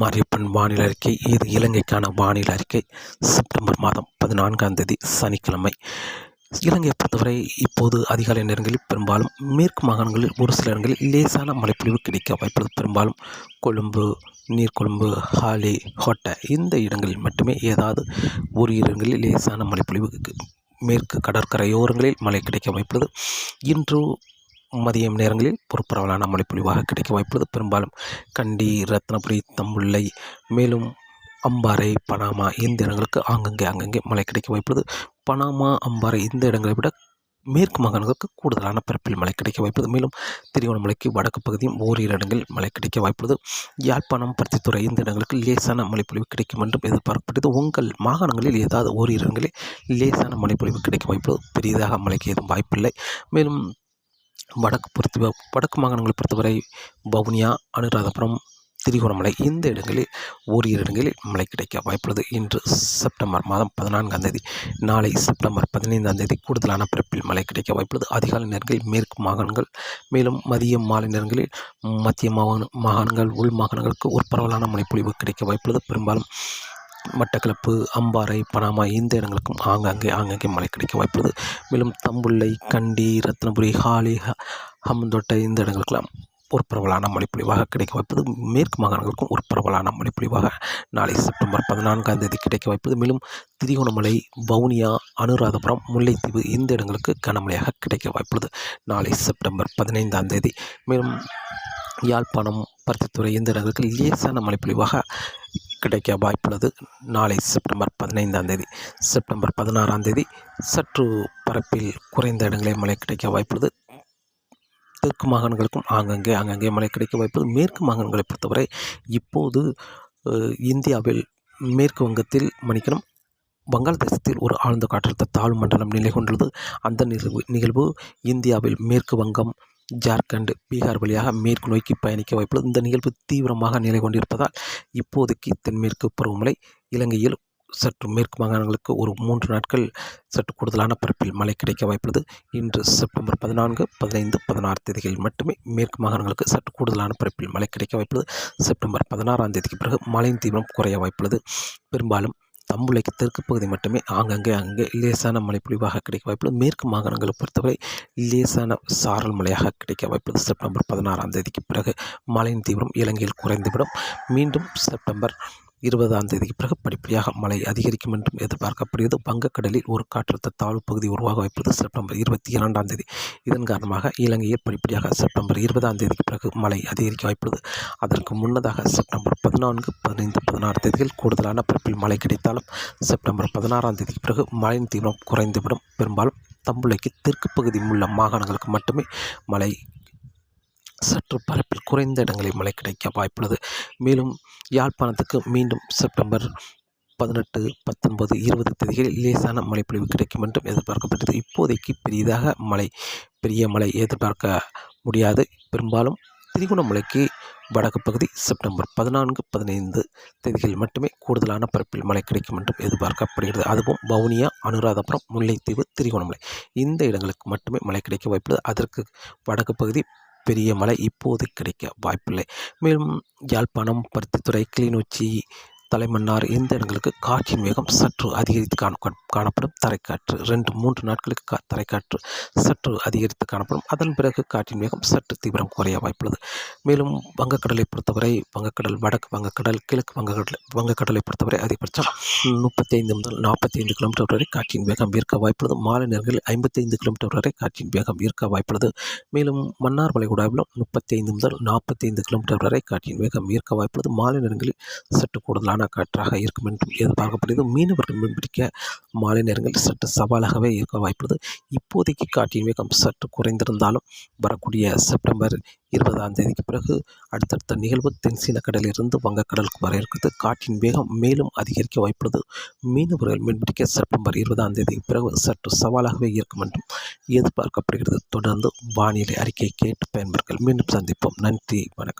மாரியப்பன் வானிலை அறிக்கை. இது இலங்கைக்கான வானிலை அறிக்கை. செப்டம்பர் மாதம் பதினான்காம் தேதி சனிக்கிழமை. இலங்கையை பொறுத்தவரை இப்போது அதிகாலை நேரங்களில் பெரும்பாலும் மேற்கு மாகாணங்களில் ஒரு சில இடங்களில் லேசான மழைப்பொழிவு கிடைக்க வாய்ப்புள்ளது. பெரும்பாலும் கொழும்பு நீர்கொழும்பு ஹாலி ஹோட்டை இந்த இடங்களில் மட்டுமே ஏதாவது ஒரு இடங்களில் லேசான மழைப்பொழிவு மேற்கு கடற்கரையோரங்களில் மழை கிடைக்க வாய்ப்புள்ளது. இன்று மதியம் நேரங்களில் ஒரு பரவலான மழைப்பொழிவாக கிடைக்க வாய்ப்புள்ளது பெரும்பாலும் கண்டி ரத்னபுரி தம்புள்ளை மேலும் அம்பாறை பனாமா இந்த இடங்களுக்கு ஆங்கங்கே அங்கங்கே மழை கிடைக்க வாய்ப்புள்ளது பனாமா அம்பாறை இந்த இடங்களை விட மேற்கு மாகாணங்களுக்கு கூடுதலான பரப்பில் மழை கிடைக்க வாய்ப்பது மேலும் திருவண்ணாமலைக்கு வடக்கு பகுதியும் ஓரிரு இடங்களில் மழை கிடைக்க வாய்ப்புள்ளது யாழ்ப்பாணம் பருத்தித்துறை இந்த இடங்களுக்கு லேசான மழைப்பொழிவு கிடைக்கும் என்றும் எதிர்பார்க்கப்படுது உங்கள் மாகாணங்களில் ஏதாவது ஓரிரு இடங்களில் லேசான மழைப்பொழிவு கிடைக்க வாய்ப்புள்ளது பெரிதாக மழைக்கு ஏதும் வாய்ப்பில்லை. மேலும் வடக்கு பொறுத்த வடக்கு மாகாணங்களை பொறுத்தவரை வவுனியா அனுராதபுரம் திரிகோணமலை இந்த இடங்களில் ஓரிரு இடங்களில் மழை கிடைக்க வாய்ப்புள்ளது. இன்று செப்டம்பர் மாதம் பதினான்காம் தேதி நாளை செப்டம்பர் பதினைந்தாம் தேதி கூடுதலான பிறப்பில் மழை கிடைக்க வாய்ப்புள்ளது. அதிகாலை நேரங்களில் மேற்கு மாகாணங்கள் மேலும் மதிய மாலை நேரங்களில் மத்திய மாகாண மாகாணங்கள் உள் மாகாணங்களுக்கு ஒரு பரவலான மழைப்பொழிவு கிடைக்க வாய்ப்புள்ளது. பெரும்பாலும் மட்டக்களப்பு அம்பாறை பனாமா இந்த இடங்களுக்கும் ஆங்காங்கே ஆங்காங்கே மழை கிடைக்க வாய்ப்புள்ளது. மேலும் தம்புள்ளை கண்டி ரத்னபுரி ஹாலி ஹம்மந்தோட்டை இந்த இடங்களுக்கெல்லாம் ஒரு பரவலான மழைப்பொழிவாக கிடைக்க வாய்ப்பது மேற்கு மாகாணங்களுக்கும் ஒரு பரவலான மழைப்பொழிவாக நாளை செப்டம்பர் பதினான்காம் தேதி கிடைக்க வாய்ப்பது மேலும் திரிகோணமலை வவுனியா அனுராதபுரம் முல்லைத்தீவு இந்த இடங்களுக்கு கனமழையாக கிடைக்க வாய்ப்புள்ளது. நாளை செப்டம்பர் பதினைந்தாம் தேதி. மேலும் யாழ்ப்பாணம் பருத்தித்துறை இந்த இடங்களுக்கு லேசான மழைப்பொழிவாக கிடைக்க வாய்ப்புள்ளது. நாளை செப்டம்பர் பதினைந்தாம் தேதி செப்டம்பர் பதினாறாம் தேதி சற்று பரப்பில் குறைந்த இடங்களில் மழை கிடைக்க வாய்ப்புள்ளது. தெற்கு மாகாணங்களுக்கும் ஆங்கங்கே ஆங்கங்கே மழை கிடைக்க வாய்ப்புள்ளது. மேற்கு மாகாணங்களை பொறுத்தவரை இப்போது இந்தியாவில் மேற்கு வங்கத்தில் மன்னிக்கணும் வங்காளதேசத்தில் ஒரு ஆழ்ந்த காற்றழுத்த தாழ்வு மண்டலம் நிலை கொண்டுள்ளது. அந்த நிகழ்வு நிகழ்வு இந்தியாவில் மேற்கு வங்கம் ஜார்க்கண்ட் பீகார் வழியாக மேற்கு நோக்கி பயணிக்க வாய்ப்புள்ளது இந்த நிகழ்வு தீவிரமாக நிலை கொண்டிருப்பதால் இப்போதைக்கு தென்மேற்கு பருவமழை இலங்கையில் சற்று மேற்கு மாகாணங்களுக்கு ஒரு மூன்று நாட்கள் சற்று கூடுதலான பரப்பில் மழை கிடைக்க வாய்ப்புள்ளது. இன்று செப்டம்பர் பதினான்கு பதினைந்து பதினாறு தேதிகளில் மட்டுமே மேற்கு மாகாணங்களுக்கு சற்று கூடுதலான பரப்பில் மழை கிடைக்க வாய்ப்புள்ளது. செப்டம்பர் பதினாறாம் தேதிக்கு பிறகு மழையின் தீவிரம் குறைய வாய்ப்புள்ளது. பெரும்பாலும் தம்புளைக்கு தெற்கு பகுதி மட்டுமே ஆங்கங்கே அங்கே லேசான மழை பொழிவாக கிடைக்க வாய்ப்புள்ளது. மேற்கு மாகாணங்களை பொறுத்தவரை லேசான சாரல் மழையாக கிடைக்க வாய்ப்புள்ளது. செப்டம்பர் பதினாறாம் தேதிக்கு பிறகு மழையின் தீவிரம் இலங்கையில் குறைந்துவிடும். மீண்டும் செப்டம்பர் இருபதாம் தேதிக்கு பிறகு படிப்படியாக மழை அதிகரிக்கும் என்றும் எதிர்பார்க்கப்படுகிறது. வங்கக்கடலில் ஒரு காற்றழுத்த தாழ்வு பகுதி உருவாக வைப்பது செப்டம்பர் இருபத்தி இரண்டாம் தேதி. இதன் காரணமாக இலங்கையில் படிப்படியாக செப்டம்பர் இருபதாம் தேதிக்கு பிறகு மழை அதிகரிக்க வாய்ப்புள்ளது. அதற்கு முன்னதாக செப்டம்பர் பதினான்கு பதினைந்து பதினாறு தேதிகள் கூடுதலான பரப்பில் மழை கிடைத்தாலும் செப்டம்பர் பதினாறாம் தேதிக்கு பிறகு மழையின் தீவிரம் குறைந்துவிடும். பெரும்பாலும் தம்புளைக்கு தெற்கு பகுதி உள்ள மாகாணங்களுக்கு மட்டுமே மழை சற்று பரப்பில் குறைந்த இடங்களில் மழை கிடைக்க வாய்ப்புள்ளது. மேலும் யாழ்ப்பாணத்துக்கு மீண்டும் செப்டம்பர் பதினெட்டு பத்தொன்பது இருபது தேதிகளில் லேசான மழைப்பொழிவு கிடைக்கும் என்றும் எதிர்பார்க்கப்பட்டது. இப்போதைக்கு பெரியதாக மழை பெரிய மழை எதிர்பார்க்க முடியாது. பெரும்பாலும் திரிகோணமலைக்கு வடக்கு பகுதி செப்டம்பர் பதினான்கு பதினைந்து தேதிகளில் மட்டுமே கூடுதலான பரப்பில் மழை கிடைக்கும் என்றும் எதிர்பார்க்கப்படுகிறது. அதுவும் வவுனியா அனுராதபுரம் முல்லைத்தீவு திரிகோணமலை இந்த இடங்களுக்கு மட்டுமே மழை கிடைக்க வாய்ப்புள்ளது. அதற்கு வடக்கு பகுதி பெரிய மழை இப்போது கிடைக்க வாய்ப்பில்லை. மேலும் யாழ்ப்பாணம் பருத்தித்துறை கிளிநொச்சி தலைமன்னார் இந்த இடங்களுக்கு காற்றின் வேகம் சற்று அதிகரித்து காண காணப்படும் தரைக்காற்று. ரெண்டு மூன்று நாட்களுக்கு கா தரைக்காற்று சற்று அதிகரித்து காணப்படும். அதன் பிறகு காற்றின் வேகம் சற்று தீவிரம் குறைய வாய்ப்புள்ளது. மேலும் வங்கக்கடலை பொறுத்தவரை வங்கக்கடல் வடக்கு வங்கக்கடல் கிழக்கு வங்கக்கடல் வங்கக்கடலை பொறுத்தவரை அதிகபட்சம் முப்பத்தி ஐந்து முதல் நாற்பத்தி ஐந்து கிலோமீட்டர் வரை காற்றின் வேகம் இருக்க வாய்ப்புள்ளது. மாலை நேரங்களில் ஐம்பத்தி ஐந்து கிலோமீட்டர் வரை காற்றின் வேகம் இருக்க வாய்ப்புள்ளது. மேலும் மன்னார் வளைகுடாவிலும் முப்பத்தி ஐந்து முதல் நாற்பத்தி ஐந்து கிலோமீட்டர் வரை காற்றின் வேகம் இருக்க வாய்ப்புள்ளது. மாலை நேரங்களில் சற்று கூடுதலான காற்றாக இருக்கும் என்று எதிர்பார்க்கப்படுகிறது. மீனவர்கள் மீன்பிடிக்க மாலை நேரங்களில் சற்று சவாலாகவே இருக்க வாய்ப்புள்ளது. இப்போதைக்கு காற்றின் வேகம் சற்று குறைந்திருந்தாலும் வரக்கூடிய செப்டம்பர் இருபதாம் தேதிக்கு பிறகு அடுத்தடுத்த நிகழ்வு தென்சீன கடலிலிருந்து வங்கக்கடலுக்கு வர இருக்கிறது. காற்றின் வேகம் மேலும் அதிகரிக்க வாய்ப்புள்ளது. மீனவர்கள் மீன்பிடிக்க செப்டம்பர் இருபதாம் தேதிக்கு பிறகு சற்று சவாலாகவே இருக்கும் என்றும் எதிர்பார்க்கப்படுகிறது. தொடர்ந்து வானிலை அறிக்கை கேட்டு பயன்பர்கள் மீண்டும் சந்திப்போம். நன்றி. வணக்கம்.